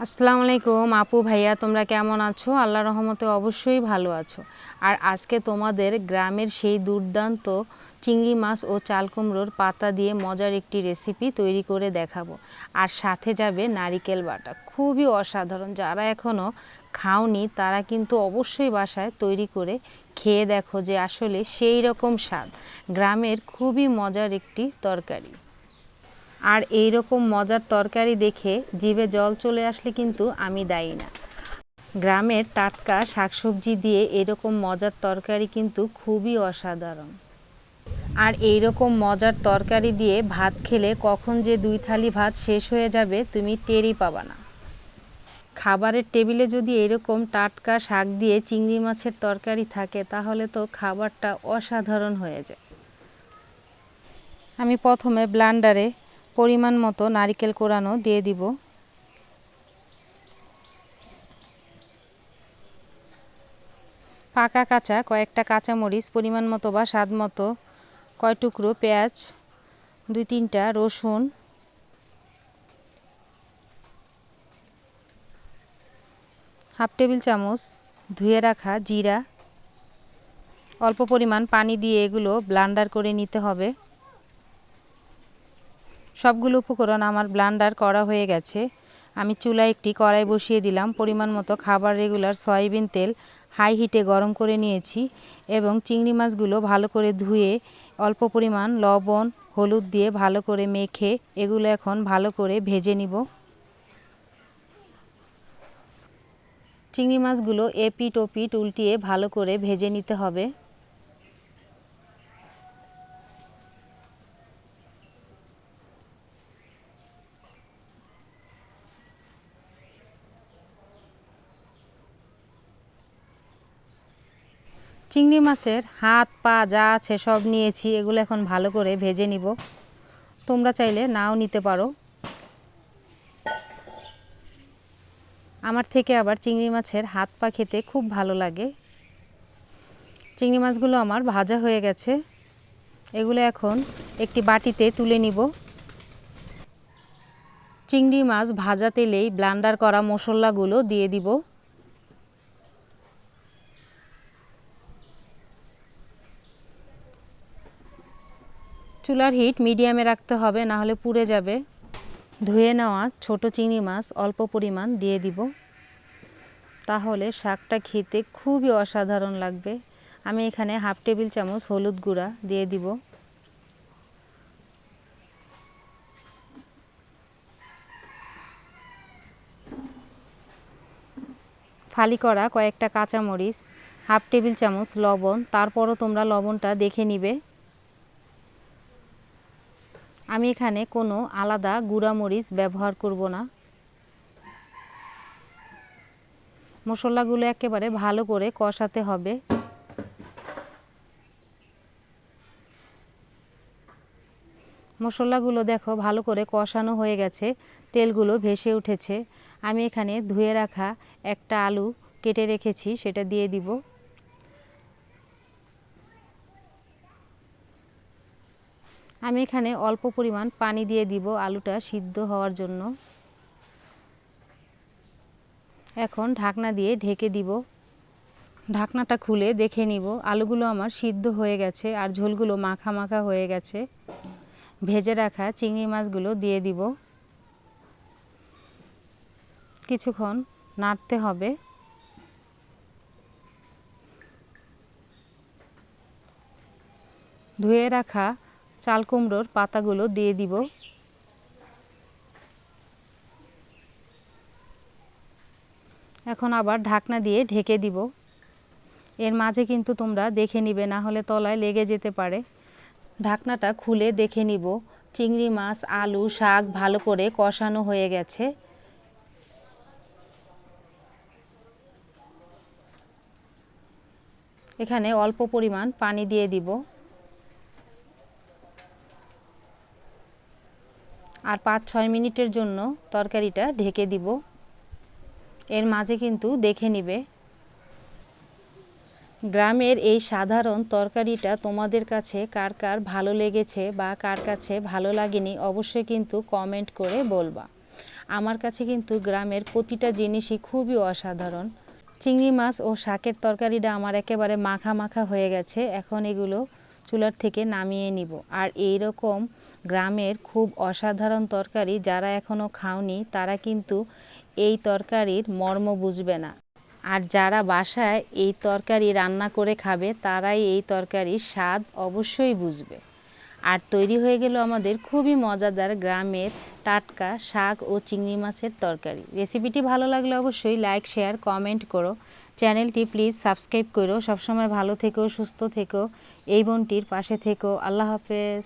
আসসালামু আলাইকুম। আপু, ভাইয়া, তোমরা কেমন আছো? আল্লাহ রহমতে অবশ্যই ভালো আছো। আর আজকে তোমাদের গ্রামের সেই দুর্দান্ত চিংড়ি মাছ ও চাল কুমড়োর পাতা দিয়ে মজার একটি রেসিপি তৈরি করে দেখাবো। আর সাথে যাবে নারিকেল বাটা। খুবই অসাধারণ। যারা এখনও খাওনি, তারা কিন্তু অবশ্যই বাসায় তৈরি করে খেয়ে দেখো যে আসলে সেই রকম স্বাদ। গ্রামের খুবই মজার একটি তরকারি। আর এই রকম মজার তরকারি দেখে জিভে জল চলে আসলে কিন্তু আমি দায়ী না। গ্রামের টাটকা শাকসবজি দিয়ে এরকম মজার তরকারি কিন্তু খুবই অসাধারণ। আর এই রকম মজার তরকারি দিয়ে ভাত খেলে কখন যে দুই থালি ভাত শেষ হয়ে যাবে তুমি টেরই পাবা না। খাবারের টেবিলে যদি এরকম টাটকা শাক দিয়ে চিংড়ি মাছের তরকারি থাকে তাহলে তো খাবারটা অসাধারণ হয়ে যায়। আমি প্রথমে ব্লান্ডারে পরিমাণ মতো নারিকেল কোরানো দিয়ে দিব। পাকা কাঁচা, কয়েকটা কাঁচামরিচ, পরিমাণ মতো বা স্বাদ মতো, কয় টুকরো পেঁয়াজ, দুই তিনটা রসুন, হাফ টেবিল চামচ ধুয়ে রাখা জিরা, অল্প পরিমাণ পানি দিয়ে এগুলো ব্লান্ডার করে নিতে হবে। সবগুলো উপকরণ আমার ব্লান্ডার করা হয়ে গেছে। আমি চুলায় একটি কড়াই বসিয়ে দিলাম। পরিমাণ মতো খাবার রেগুলার সয়াবিন তেল হাই হিটে গরম করে নিয়েছি এবং চিংড়ি মাছগুলো ভালো করে ধুয়ে অল্প পরিমাণ লবণ, হলুদ দিয়ে ভালো করে মেখে এগুলো এখন ভালো করে ভেজে নিব। চিংড়ি মাছগুলো এপিট ওপিট উল্টিয়ে ভালো করে ভেজে নিতে হবে। চিংড়ি মাছের হাত, পা যা আছে সব নিয়েছি, এগুলো এখন ভালো করে ভেজে নিব। তোমরা চাইলে নাও নিতে পারো। আমার থেকে আবার চিংড়ি মাছের হাত, পা খেতে খুব ভালো লাগে। চিংড়ি মাছগুলো আমার ভাজা হয়ে গেছে। এগুলো এখন একটি বাটিতে তুলে নিব। চিংড়ি মাছ ভাজা তেলেই ব্লান্ডার করা মশলাগুলো দিয়ে দিব। চুলার হিট মিডিয়ামে রাখতে হবে, না হলে পুড়ে যাবে। ধুয়ে নেওয়া ছোট চিংড়ি মাছ অল্প পরিমাণ দিয়ে দিব। তাহলে শাকটা খেতে খুবই অসাধারণ লাগবে। আমি এখানে হাফ টেবিল চামচ হলুদ গুঁড়া দিয়ে দিব। ফালি করা কয়েকটা কাঁচামরিচ, হাফ টেবিল চামচ লবণ, তারপরও তোমরা লবণটা দেখে নিবে। আমি এখানে কোনো আলাদা গুঁড়ামরিচ ব্যবহার করব না। মশলাগুলো একেবারে ভালো করে কষাতে হবে। মশলাগুলো দেখো ভালো করে কষানো হয়ে গেছে, তেলগুলো ভেসে উঠেছে। আমি এখানে ধুয়ে রাখা একটা আলু কেটে রেখেছি, সেটা দিয়ে দিব। আমি এখানে অল্প পরিমাণ পানি দিয়ে দিব আলুটা সিদ্ধ হওয়ার জন্য। এখন ঢাকনা দিয়ে ঢেকে দিব। ঢাকনাটা খুলে দেখে নিব, আলুগুলো আমার সিদ্ধ হয়ে গেছে আর ঝোলগুলো মাখা মাখা হয়ে গেছে। ভেজে রাখা চিংড়ি মাছগুলো দিয়ে দিব। কিছুক্ষণ নাড়তে হবে। ধুয়ে রাখা চাল কুমড়োর পাতাগুলো দিয়ে দিব। এখন আবার ঢাকনা দিয়ে ঢেকে দিব। এর মাঝে কিন্তু তোমরা দেখে নিবে, না হলে তলায় লেগে যেতে পারে। ঢাকনাটা খুলে দেখে নিব। চিংড়ি মাছ, আলু, শাক ভালো করে কষানো হয়ে গেছে। এখানে অল্প পরিমাণ পানি দিয়ে দিব। আর পাঁচ ছয় মিনিটের জন্য তরকারিটা ঢেকে দিব। এর মাঝে কিন্তু দেখে নিবে। গ্রামের এই সাধারণ তরকারিটা তোমাদের কাছে কার কার ভালো লেগেছে বা কার কাছে ভালো লাগেনি অবশ্যই কিন্তু কমেন্ট করে বলবা। আমার কাছে কিন্তু গ্রামের প্রতিটা জিনিসই খুবই অসাধারণ। চিংড়ি মাছ ও শাকের তরকারিটা আমার একেবারে মাখা মাখা হয়ে গেছে। এখন এগুলো চুলার থেকে নামিয়ে নিব। আর এই রকম গ্রামের খুব অসাধারণ তরকারি যারা এখনও খাওনি, তারা কিন্তু এই তরকারির মর্ম বুঝবে না। আর যারা বাসায় এই তরকারি রান্না করে খাবে, তারাই এই তরকারির স্বাদ অবশ্যই বুঝবে। আর তৈরি হয়ে গেল আমাদের খুবই মজাদার গ্রামের টাটকা শাক ও চিংড়ি মাছের তরকারি। রেসিপিটি ভালো লাগলে অবশ্যই লাইক, শেয়ার, কমেন্ট করো। চ্যানেলটি প্লিজ সাবস্ক্রাইব করো। সবসময় ভালো থেকো, সুস্থ থেকো। এই বোনটির পাশে থেকো। আল্লাহ হাফেজ।